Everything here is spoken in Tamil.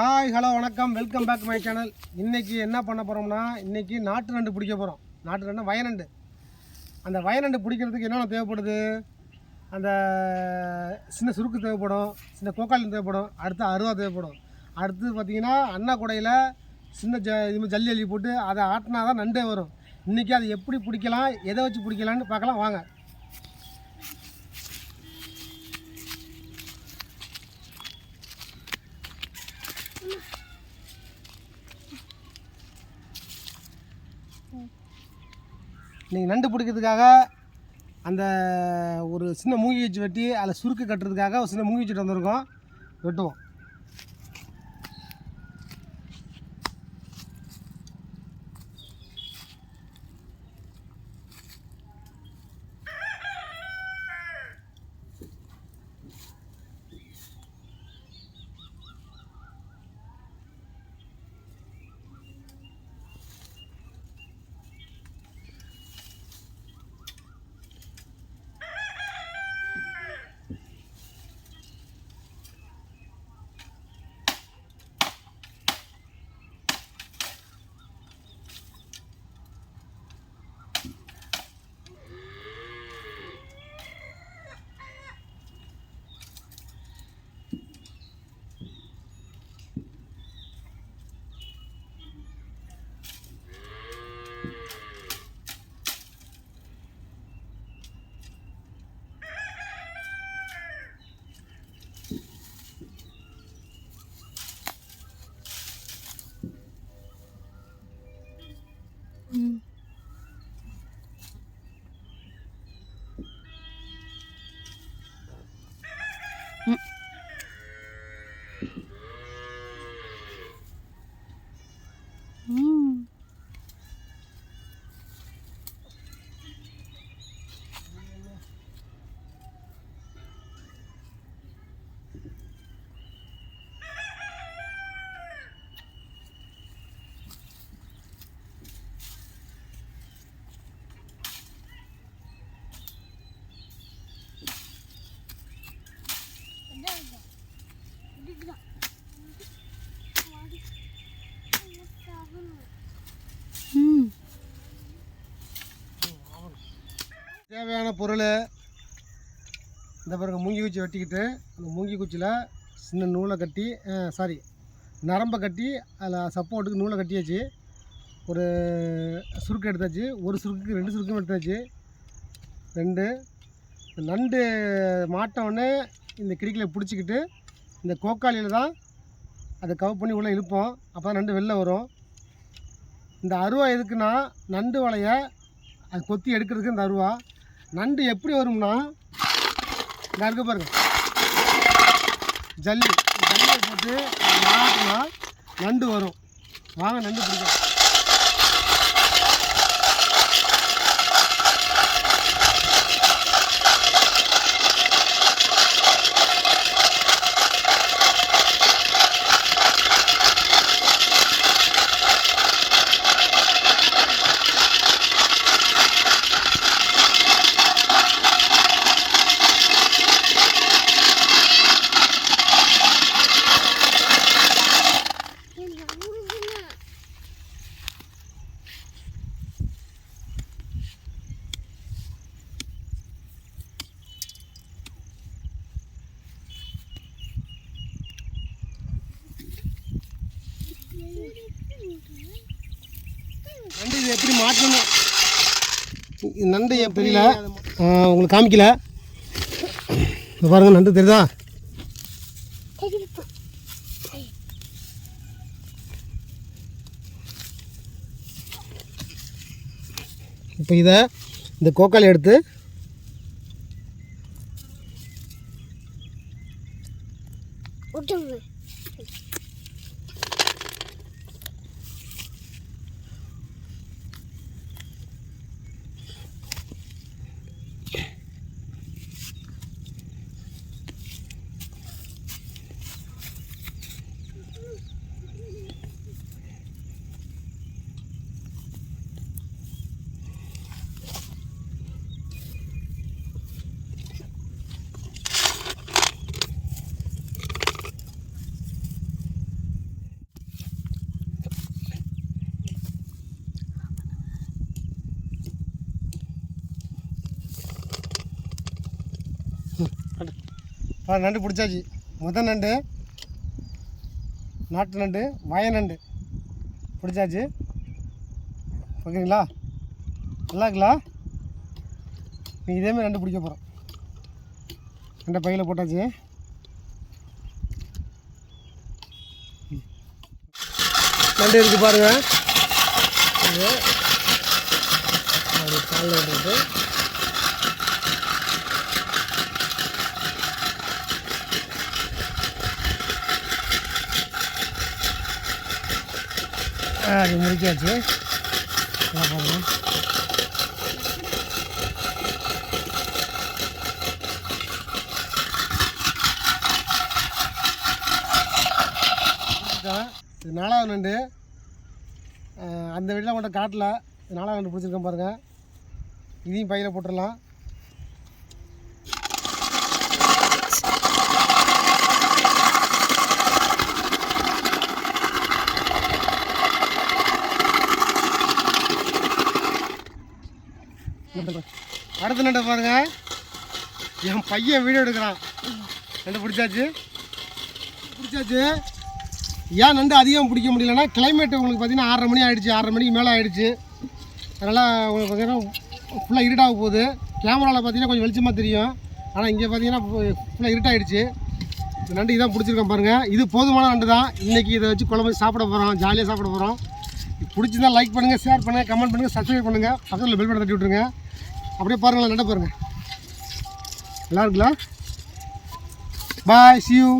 ஹாய் ஹலோ வணக்கம். வெல்கம் பேக் மை சேனல் இன்றைக்கி என்ன பண்ண போகிறோம்னா இன்றைக்கி நாட்டு நண்டு பிடிக்க போகிறோம் நாட்டு நண்டு. வயநண்டு அந்த வயநண்டு பிடிக்கிறதுக்கு என்னென்ன தேவைப்படுது? அந்த சின்ன சுருக்கு தேவைப்படும் சின்ன கோக்காளி தேவைப்படும் அடுத்து அருவா தேவைப்படும். அடுத்து பார்த்திங்கன்னா அண்ணா குடையில் சின்ன ஜ இது ஜல்லி அள்ளி போட்டு அதை ஆட்டினா தான் நண்டே வரும். இன்றைக்கி அதை எப்படி பிடிக்கலாம் எதை வச்சு பிடிக்கலான்னு பார்க்கலாம். வாங்க. நீங்கள் நண்டு பிடிக்கிறதுக்காக அந்த ஒரு சின்ன மூங்கி வச்சு வெட்டி அதில் சுருக்கு கட்டுறதுக்காக ஒரு சின்ன மூங்கி வச்சுட்டு வந்திருக்கோம். வெட்டுவோம். Hmm. தேவையான பொருள் இந்த பாருங்க மூங்கி குச்சி வெட்டிக்கிட்டு அந்த மூங்கி குச்சியில் சின்ன நூலை கட்டி சாரி நரம்பை கட்டி அதில் சப்போர்ட்டுக்கு நூலை கட்டியாச்சு. ஒரு சுருக்கு எடுத்தாச்சு. ஒரு சுருக்குக்கு ரெண்டு சுருக்கும் எடுத்தாச்சு. ரெண்டு நண்டு மாட்ட உடனே இந்த கிடிக்கில் பிடிச்சிக்கிட்டு இந்த கோக்காளியில் தான் அதை கவர் பண்ணி உள்ளே இழுப்போம். அப்போ தான் நண்டு வெளில வரும். இந்த அருவா எதுக்குன்னா நண்டு வலையை அது கொத்தி எடுக்கிறதுக்கு இந்த அருவா. நண்டு எப்படி வரும்னா இங்கே இருக்க பாருங்கள் ஜல்லி. ஜல்லியை போட்டு நண்டு வரும். வாங்க நண்டு பிடிக்கும் நண்டு இது எப்படி மாட்டணும் இது நண்டு என் தெரியல உங்களுக்கு காமிக்கல. பாருங்க நண்டு தெரியுதா? இப்போ இதை இந்த கோக்கால் எடுத்து ஆ நண்டு பிடிச்சாச்சு முத நண்டு நாட்டு நண்டு வய நண்டு பிடிச்சாச்சு ஓகேங்களா நல்லா இருக்குங்களா நீ இதேமாதிரி நண்டு பிடிக்க போகிறோம் நண்டை பையில் போட்டாச்சு நண்டு இருக்குது பாருங்கள் இது காலில் அது முடிச்சாச்சு நல்லா இது நாலாவது நண்டு. அந்த வீட்டில் மட்டும் காட்டில். இது நாலாவது நண்டு பிடிச்சிருக்கேன் பாருங்கள் இதையும் பையில் போட்டுடலாம் அடுத்த நண்டை பாருங்க. என் பையன் வீடியோ எடுக்கிறான். நண்டு பிடிச்சாச்சு? பிடிச்சாச்சு? ஏன் நண்டு அதிகம் பிடிக்க முடியலன்னா கிளைமேட் உங்களுக்கு பார்த்தீங்கன்னா ஆறரை மணி ஆகிடுச்சு ஆறரை மணிக்கு மேலே ஆகிடுச்சு அதனால் உங்களுக்கு பார்த்தீங்கன்னா ஃபுல்லாக இருட்டாக போகுது. கேமராவில் பார்த்தீங்கன்னா கொஞ்சம் வெளிச்சமாக தெரியும். ஆனால் இங்கே பார்த்தீங்கன்னா ஃபுல்லாக இருட்டாயிடுச்சு நண்டு இதான் பிடிச்சிருக்கோம் பாருங்கள் இது போதுமான நண்டு தான் இன்றைக்கி இதை வச்சு குழம்பு சாப்பிட போகிறோம் ஜாலியாக சாப்பிட போகிறோம் பிடிச்சிருந்தா லைக் பண்ணுங்கள் ஷேர் பண்ணுங்கள் கமெண்ட் பண்ணுங்கள் சப்ஸ்கிரைப் பண்ணுங்கள் பக்கத்தில் பெல் பட்டன் தட்டி விட்ருங்க அப்படியே பாருங்களேன் நட பாருங்கள் நல்லா இருக்குல்ல பாய் see யூ